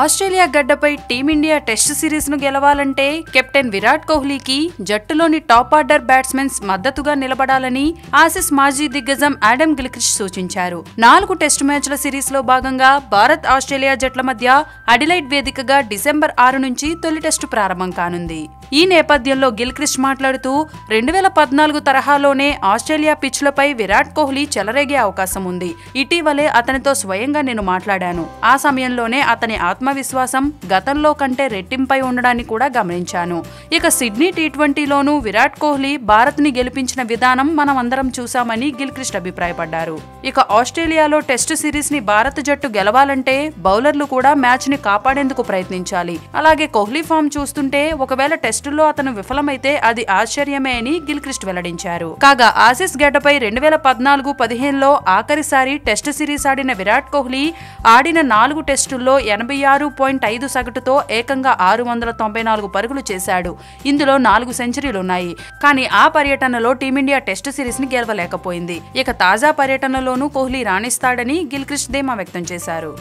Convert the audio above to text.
Australia గడ్డపై team India test సిరీస్ను గెలవాలంటే కెప్టెన్ విరాట్ కోహ్లీకి జట్టులోని టాప్ ఆర్డర్ బ్యాట్స్మెన్స్ మద్దతుగా నిలబడాలని ఆసిస్ మాజీ దిగ్గజం ఆడమ్ గిల్క్రిష్ సూచించారు. నాలుగు టెస్ట్ మ్యాచ్ల సిరీస్లో భాగంగా భారత్ ఆస్ట్రేలియా జట్ల మధ్య అడిలైట్ వేదికగా డిసెంబర్ ఆరు నుంచి తొలి టెస్టు ప్రారంభం కానుంది. ఈ నేపథ్యంలో గిల్క్రిస్ట్ మాట్లాడుతూ రెండు వేల పద్నాలుగు తరహాలోనే ఆస్ట్రేలియా పిచ్లపై విరాట్ కోహ్లీ చెలరేగే అవకాశం ఉంది ఇటీవలే అతనితో స్వయంగా నేను మాట్లాడాను. ఆ సమయంలోనే అతని ఆత్మవిశ్వాసం గతంలో కంటే రెట్టింపై ఉండడాన్ని కూడా గమనించాను. ఇక సిడ్నీ టీ ట్వంటీలోనూ విరాట్ కోహ్లీ భారత్ని గెలిపించిన విధానం మనం అందరం చూశామని గిల్క్రిస్ట్ అభిప్రాయపడ్డారు. ఇక ఆస్ట్రేలియాలో టెస్టు సిరీస్ని భారత జట్టు గెలవాలంటే బౌలర్లు కూడా మ్యాచ్ని కాపాడేందుకు ప్రయత్నించాలి. అలాగే కోహ్లీ ఫామ్ చూస్తుంటే ఒకవేళ టెస్ట్ టెస్టుల్లో అతను విఫలమైతే అది ఆశ్చర్యమే అని గిల్క్రిస్ట్ వెల్లడించారు. కాగా ఆసిస్ గడ్డపై రెండు వేల పద్నాలుగు పదిహేనులో ఆఖరిసారి టెస్ట్ సిరీస్ ఆడిన విరాట్ కోహ్లీ ఆడిన నాలుగు టెస్టుల్లో ఎనభై ఆరు పాయింట్ ఐదు సగటుతో ఏకంగా ఆరు వందల తొంభై నాలుగు పరుగులు చేశాడు. ఇందులో నాలుగు సెంచరీలున్నాయి. కానీ ఆ పర్యటనలో టీమిండియా టెస్ట్ సిరీస్ని గెలవలేకపోయింది. ఇక తాజా పర్యటనలోనూ కోహ్లీ రాణిస్తాడని గిల్క్రిస్ట్ ధీమా వ్యక్తం చేశారు.